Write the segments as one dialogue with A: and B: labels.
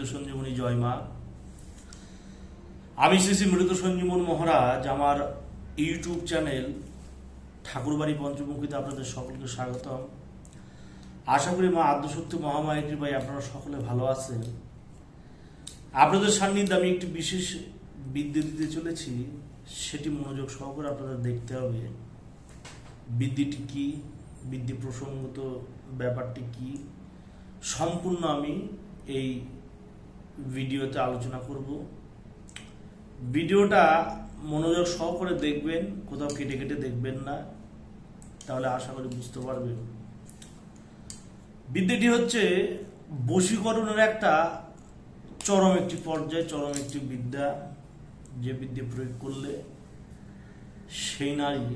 A: মৃত সঞ্জীবনী জয় মা। আমি শ্রী শ্রী মৃত সঞ্জীবন মহারাজ, আমার ইউটিউব চ্যানেল ঠাকুরবাড়ি পঞ্চমুখীতে আপনাদের সকলকে স্বাগতম। আশা করি মা আদ্যশক্তি মহামায়ের কৃপায় আপনারা সকলে ভালো আছেন। আপনাদের সান্নিধ্যে আমি একটি বিশেষ বিদ্যে দিতে চলেছি, সেটি মনোযোগ সহকারে আপনাদের দেখতে হবে। বিদ্যেটি কি? বিদ্যে প্রসঙ্গত ব্যাপারটি কি? সম্পূর্ণ আমি এই ভিডিওতে আলোচনা করব। ভিডিওটা মনোযোগ সহকারে দেখবেন, কোথাও কেটে কেটে দেখবেন না, তাহলে আশা করি বুঝতে পারবেন। বিদ্যাটি হচ্ছে বশীকরণের একটা চরম একটি পর্যায়, চরম একটি বিদ্যা, যে বিদ্যে প্রয়োগ করলে সেই নারী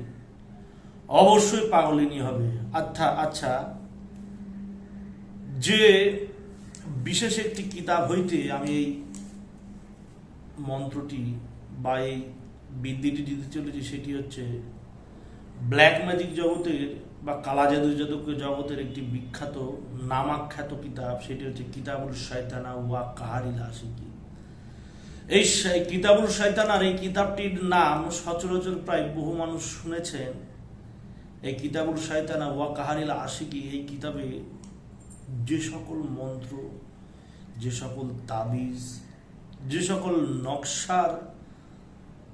A: অবশ্যই পাগলিনী হবে। আচ্ছা আচ্ছা যে বিশেষ একটি কিতাব হইতে আমি এই মন্ত্রটি বা এই বিদ্যেটি দিতে চলেছি, সেটি হচ্ছে ব্ল্যাক ম্যাজিক জগতের বা কালা জাদু জাদুক জগতের একটি বিখ্যাত, নামাখ্যাত কিতাব, সেটি হচ্ছে কিতাবুল শয়তানা ওয়া কাহারিল আশিকি এই কিতাবুল শয়তানার এই কিতাবটির নাম সচরাচর প্রায় বহু মানুষ শুনেছেন। এই কিতাবুল শয়তানা ওয়া কাহারিল আশিকি এই কিতাবে যে সকল মন্ত্র, যে সকল তাবিজ, যে সকল নকশার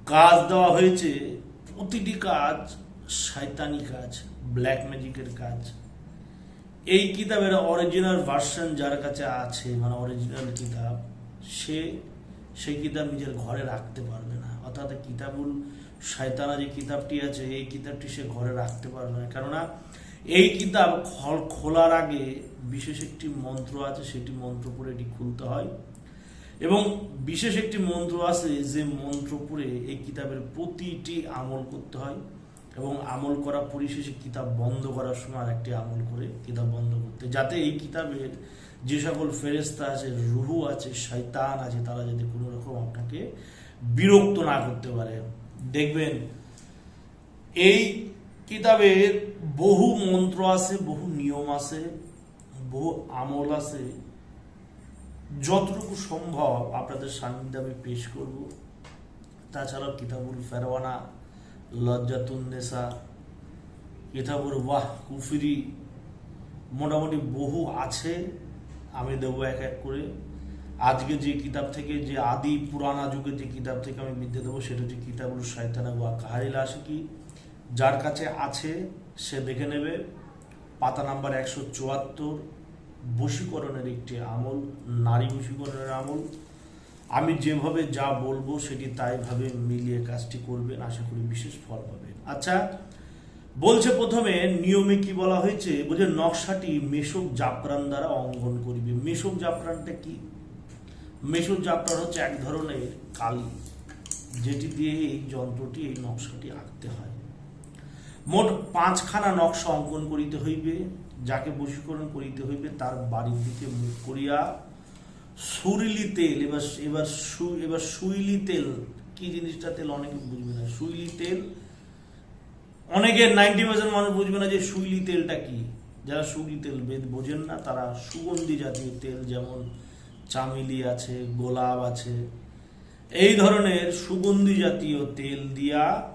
A: কাজ দেওয়া হয়েছে, প্রতিটি কাজ শয়তানি কাজ ব্ল্যাক ম্যাজিকের কাজ। এই কিতাবের অরিজিনাল ভার্সন যার কাছে আছে মানে অরিজিনাল কিতাব, সে সেই কিতাব নিজের ঘরে রাখতে পারবে না। অর্থাৎ কিতাবুল শয়তানা যে কিতাবটি আছে, এই কিতাবটি সে ঘরে রাখতে পারবে না। কেননা, এই কিতাব খল- খোলার আগে বিশেষ একটি মন্ত্র আছে, সেটি মন্ত্র পড়ে এটি খুলতে হয়। এবং বিশেষ একটি মন্ত্র আছে, যে মন্ত্র পড়ে এই কিতাবের প্রতিটি আমল করতে হয়। এবং আমল করা পরিশেষে কিতাব বন্ধ করার সময় একটি আমল করে কিতাব বন্ধ করতে যাতে এই কিতাবের যে সকল ফেরেস্তা আছে, রুহু আছে, শয়তান আছে, তারা যাতে কোনো রকম আপনাকে বিরক্ত না করতে পারে। দেখবেন, এই কিতাবের বহু মন্ত্র আছে, বহু নিয়ম আছে। বহু আমল আছে। যতটুকু সম্ভব আপনাদের সান্নিধ্যে আমি পেশ করব। তাছাড়াও কিতাবুল ফেরওয়ানা লজ্জাতুন্নেসা কিতাবুল ওয়াহ কুফিরি মোটামুটি বহু আছে, আমি দেবো এক এক করে। আজকে যে কিতাব থেকে যে আদি পুরানা যুগের যে কিতাব থেকে আমি বিদ্যে দেবো, সেটা হচ্ছে কিতাবুল শয়তানা ওয়া কাহারিল আশিকি যার কাছে আছে, সে দেখে নেবে। পাতা নাম্বার একশো চুয়াত্তর বশীকরণের একটি আমল, নারী বশীকরণের আমল। আমি যেভাবে যা বলব সেটি তাইভাবে মিলিয়ে কাজটি করবেন, আশা করি বিশেষ ফল পাবেন। আচ্ছা বলছে প্রথমে, নিয়মে কি বলা হয়েছে? বলছে, নকশাটি মেশক জাফরান দ্বারা অঙ্কন করিবে। মেশক জাফরানটা কি? মেশক জাফরান হচ্ছে এক ধরনের কালি, যেটি দিয়ে এই যন্ত্রটি, এই নকশাটি আঁকতে হয়। মোট পাঁচখানা নকশা অঙ্কন করিতে হইবে। যাকে বশীকরণ করিতে হইবে, তার বাড়ির দিকে মুখ করিয়া সুরিলি তেল, এবার এবার সু- এবার সুইলি তেল, কি জিনিসটা তেল অনেকে বুঝবে না, সুইলি তেল। অনেকে নাইনটি পার্সেন্ট মানুষ বুঝবে না যে সুইলি তেলটা কি। যারা সুইলি তেল বেদ বোঝেন না, তারা সুগন্ধি জাতীয় তেল যেমন চামেলি আছে, গোলাপ আছে, এই ধরনের সুগন্ধি জাতীয় তেল দিয়া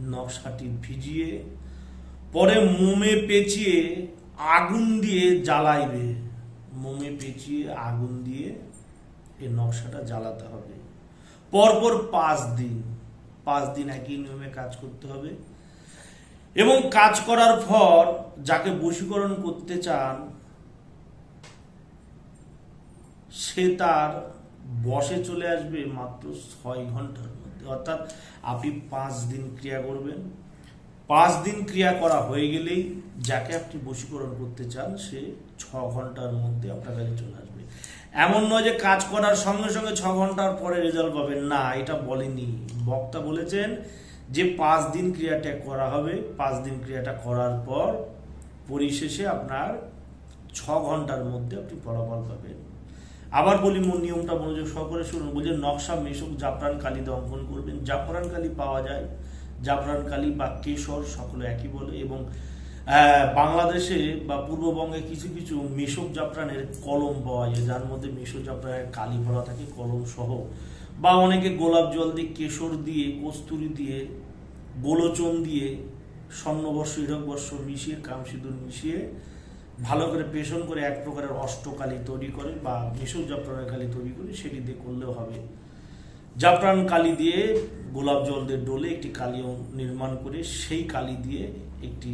A: নকশাটি ভিজিয়ে পরে মোমে পেঁচিয়ে আগুন দিয়ে জ্বালাইবে। মোমে পেঁচিয়ে আগুন দিয়ে এই নকশাটা জ্বালাতে হবে। পরপর পাঁচ দিন পাঁচ দিন একই নিয়মে কাজ করতে হবে। এবং কাজ করার পর যাকে বশীকরণ করতে চান, সে তার বসে চলে আসবে মাত্র ছয় ঘণ্টার মধ্যে। অর্থাৎ আপনি পাঁচ দিন ক্রিয়া করবেন। পাঁচ দিন ক্রিয়া করা হয়ে গেলেই যাকে আপনি বশীকরণ করতে চান, সে ছ ঘণ্টার মধ্যে আপনার কাছে চলে আসবে। এমন নয় যে কাজ করার সঙ্গে সঙ্গে ছ ঘণ্টার পরে রেজাল্ট পাবেন। না, এটা বলেনি। বক্তা বলেছেন যে পাঁচ দিন ক্রিয়াটা করা হবে। পাঁচ দিন ক্রিয়াটা করার পর পরিশেষে আপনার ছ ঘণ্টার মধ্যে আপনি ফলাফল পাবেন। আবার বলি মোর নিয়মটা মনোযোগ সহকারে শুনুন। বলছে নকশা, মেশক, জাফরান, কালিতে অঙ্কন করবেন। জাফরান, কালি পাওয়া যায়। জাফরান কালি বা কেশর, সকলে একই বলে, এবং বাংলাদেশে বা পূর্ববঙ্গে কিছু কিছু মেশক জাফরানের কলম পাওয়া যায়, যার মধ্যে মেশক জাফরানের কালি ভরা থাকে, কলম সহ। বা অনেকে গোলাপ জল দিয়ে, কেশর দিয়ে, কস্তুরি দিয়ে, গোলোচন দিয়ে, স্বর্ণবর্ষ হীরকবর্ষ মিশিয়ে, কামসিঁদুর মিশিয়ে ভালো করে পেশন করে এক প্রকারের অষ্টকালি তৈরি করে বা মেশক জাফরানের কালি তৈরি করে, সেটি দিয়ে করলেও হবে। জাফরান কালি দিয়ে গোলাপ জল দিয়ে ডলে একটি কালিও নির্মাণ করে সেই কালি দিয়ে একটি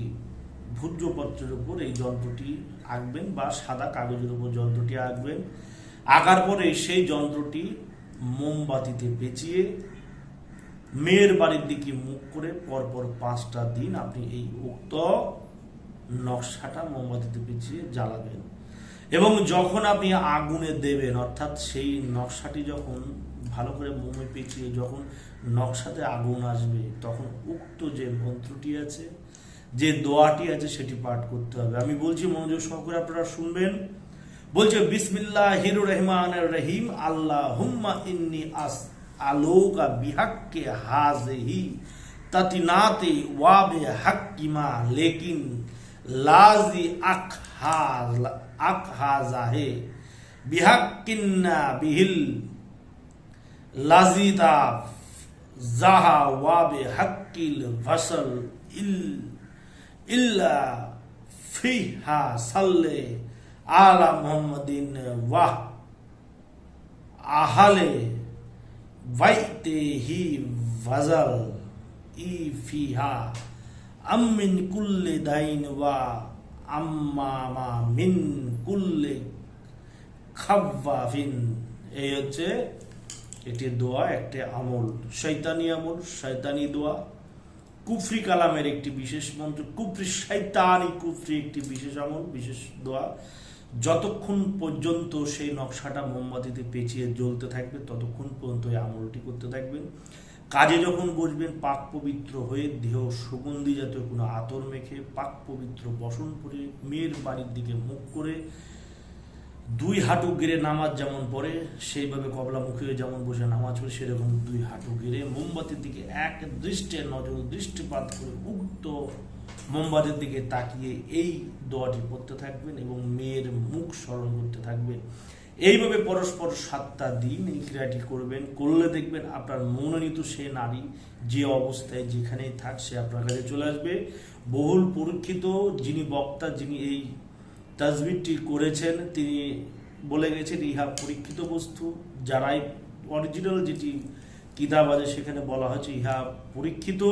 A: ভূর্যপত্রের উপর এই যন্ত্রটি আঁকবেন বা সাদা কাগজের উপর যন্ত্রটি আঁকবেন। আঁকার পরে সেই যন্ত্রটি মোমবাতিতে পেঁচিয়ে মেয়ের বাড়ির দিকে মুখ করে পরপর পাঁচটা দিন আপনি এই উক্ত নকশাটা মোমবাতিতে পেঁচিয়ে জ্বালাবেন। এবং যখন আপনি আগুনে দেবেন, অর্থাৎ সেই নকশাটি যখন ভালো করে মোমে পেঁচিয়ে যখন নকশাতে আগুন আসবে, তখন উক্ত যে মন্ত্রটি আছে, যে দোয়াটি আছে সেটি পাঠ করতে হবে। আমি বলছি, মনোযোগ সহকারে আপনারা শুনবেন। বলছে বিসমিল্লাহ হির রহমান রহিম আল্লাহ হুম্মা ইন্নি আস আলোকা বিহাক্কে হাজহি তাতিনাতে ওয়াবে হাক্কিমা লেকিন লাজি আখ হাজ, আখ হাজাহে বিহাক্কিন্না বিহিল লাজিদা জাহা ওয়াবে হাক্কিল ভাসল ইল, ইল্লা ফিহা সাল্লে আলা মুহাম্মাদিন ওয়াহ আহালে বাইতে হি ভাজাল ই ফিহা আমিন কুল্লে দাইন ওয়া আম্মামা মিন কুল্লে খাব্বাফিন এই হচ্ছে একটি দোয়া, একটি আমল। শৈতানি আমল শৈতানি দোয়া। কুফরি কালামের একটি বিশেষ মন্ত্র, কুফরি শৈতানি কুফরি একটি বিশেষ আমল, বিশেষ দোয়া। যতক্ষণ পর্যন্ত সেই নকশাটা মোমবাতিতে পেঁচিয়ে জ্বলতে থাকবে, ততক্ষণ পর্যন্ত এই আমলটি করতে থাকবেন। কাজে যখন বসবেন, পাক পবিত্র হয়ে দেহ সুগন্ধি জাতীয় কোনো আতর মেখে পাক পবিত্র বসন করে মেয়ের বাড়ির দিকে মুখ করে দুই হাঁটু গেড়ে নামাজ যেমন পড়ে, সেইভাবে কবলামুখী হয়ে যেমন বসে নামাজ পড়ে, সেরকম দুই হাঁটু গেড়ে মোমবাতির দিকে এক দৃষ্টে নজর, দৃষ্টিপাত করে উক্ত মোমবাতির দিকে তাকিয়ে এই দোয়াটি পড়তে থাকবেন এবং মেয়ের মুখ স্মরণ করতে থাকবেন। এইভাবে পরস্পর সাতটা দিন এই ক্রিয়াটি করবেন, করলে দেখবেন আপনার মনোনীত সে নারী যে অবস্থায় যেখানেই থাক সে আপনার কাছে চলে আসবে। বহুল পরীক্ষিত যিনি বক্তা, যিনি এই তাজবিরটি করেছেন, তিনি বলে গেছেন, ইহা পরীক্ষিত বস্তু, যারাই অরিজিনাল যেটি কিতাব আছে সেখানে বলা হয়েছে, ইহা পরীক্ষিত।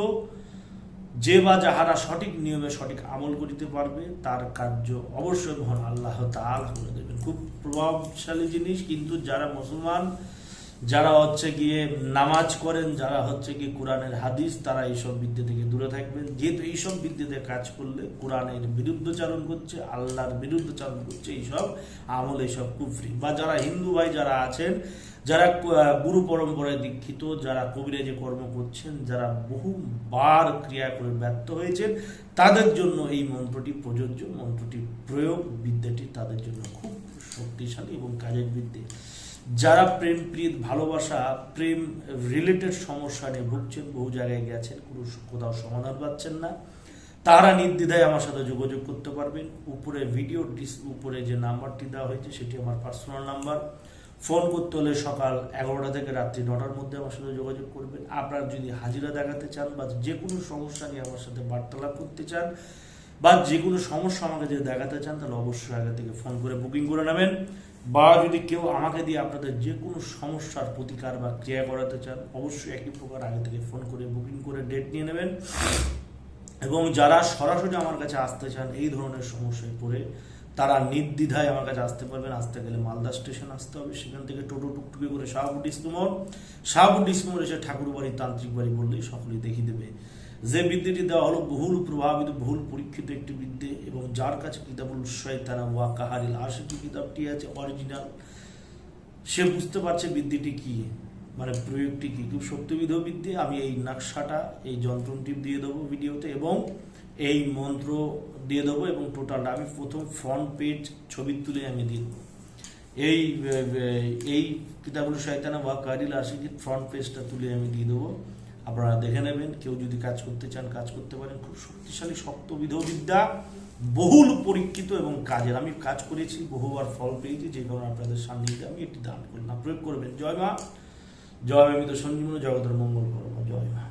A: যে বা যাহারা সঠিক নিয়মে সঠিক আমল করিতে পারবে, তার কার্য অবশ্যই মহান আল্লাহ তাল করে দেবেন। খুব প্রভাবশালী জিনিস, কিন্তু যারা মুসলমান যারা হচ্ছে গিয়ে নামাজ করেন, যারা হচ্ছে কি কোরআনের হাদিস, তারা এইসব বিদ্যে থেকে দূরে থাকবেন। যেহেতু এইসব বিদ্যেতে কাজ করলে কোরআনের বিরুদ্ধচারণ করছে, আল্লাহর বিরুদ্ধচারণ করছে, এইসব আমল এইসব কুফরি। বা যারা হিন্দু ভাই যারা আছেন, যারা গুরু পরম্পরায় দীক্ষিত, যারা কবিরাজি কর্ম করছেন, যারা বহুবার ক্রিয়া করে ব্যর্থ হয়েছেন, তাদের জন্য এই মন্ত্রটি প্রযোজ্য। মন্ত্রটি প্রয়োগ বিদ্যাটি তাদের জন্য খুব শক্তিশালী এবং কাজের বিদ্যে। যারা প্রেম প্রীত, ভালোবাসা, প্রেম রিলেটেড সমস্যা নিয়ে ভুগছেন, বহু জায়গায় গেছেন, কোনো কোথাও সমাধান পাচ্ছেন না, তারা নির্দ্বিধায় আমার সাথে যোগাযোগ করতে পারবেন। উপরে ভিডিও ডিস উপরে যে নাম্বারটি দেওয়া হয়েছে, সেটি আমার পার্সোনাল নাম্বার ফোন করতে হলে সকাল এগারোটা থেকে রাত্রি নটার মধ্যে আমার সাথে যোগাযোগ করবেন। আপনারা যদি হাজিরা দেখাতে চান বা যে কোনো সমস্যা নিয়ে আমার সাথে বার্তালাপ করতে চান বা যে কোনো সমস্যা আমাকে যদি দেখাতে চান, তাহলে অবশ্যই আগে থেকে ফোন করে বুকিং করে নেবেন। বা যদি কেউ আমাকে দিয়ে আপনাদের যে কোনো সমস্যার প্রতিকার বা ক্রিয়া করাতে চান, অবশ্যই একই প্রকার আগে থেকে ফোন করে বুকিং করে ডেট নিয়ে নেবেন। এবং যারা সরাসরি আমার কাছে আসতে চান, এই ধরনের সমস্যায় পড়ে, তারা নির্দ্বিধায় আমার কাছে আসতে পারবেন। আসতে গেলে মালদা স্টেশন আসতে হবে। সেখান থেকে টোটো টুকটুকি করে শাহপুর ডিসমোর এসে ঠাকুর বাড়ি তান্ত্রিক বাড়ি বললেই সকলেই দেখিয়ে দেবে। যে বিদ্যেটি দেওয়া হলো বহুল প্রভাবিত, বহুল পরীক্ষিত একটি বিদ্যে এবং যার কাছে কিতাবুল শয়তানা ওয়া কাহারিল আশিকি কিতাবটি আছে অরিজিনাল সে বুঝতে পারছে বিদ্যেটি কি মানে প্রয়োগটি কি। খুব সত্যবিধ বিদ্যে, আমি এই নকশাটা, এই যন্ত্রটি দিয়ে দেবো ভিডিওতে এবং এই মন্ত্র দিয়ে দেবো এবং টোটালটা আমি প্রথম ফ্রন্ট পেজ ছবি তুলে আমি দিয়ে দেবো। এই এই কিতাবুল শয়তানা বা কারিল আশিকির ফ্রন্ট পেজটা তুলে আমি দিয়ে দেবো। আপনারা দেখে নেবেন, কেউ যদি কাজ করতে চান, কাজ করতে পারেন। খুব শক্তিশালী শক্ত বিধবিদ্যা বহুল পরীক্ষিত এবং কাজের। আমি কাজ করেছি, বহুবার ফল পেয়েছি, যে কারণে আপনাদের সান্নিধ্যে আমি এটি দান করলাম। প্রয়োগ করবেন। জয় মা। জয় মিত সঞ্জীবন, জগতের মঙ্গল করো জয় মা।